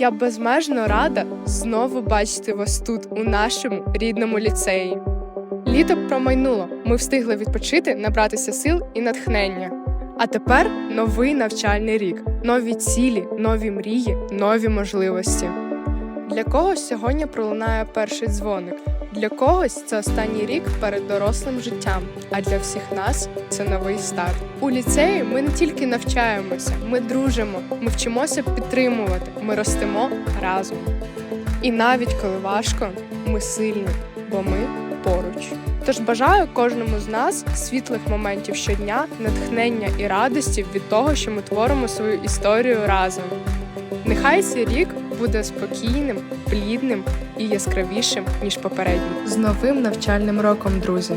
Я безмежно рада знову бачити вас тут, у нашому рідному ліцеї. Літо промайнуло, ми встигли відпочити, набратися сил і натхнення. А тепер новий навчальний рік, нові цілі, нові мрії, нові можливості. Для когось сьогодні пролунає перший дзвоник. Для когось це останній рік перед дорослим життям, а для всіх нас це новий старт. У ліцеї ми не тільки навчаємося, ми дружимо, ми вчимося підтримувати, ми ростемо разом. І навіть коли важко, ми сильні, бо ми поруч. Тож бажаю кожному з нас світлих моментів щодня, натхнення і радості від того, що ми творимо свою історію разом. Нехай цей рік буде спокійним, плідним і яскравішим, ніж попередній. З новим навчальним роком, друзі!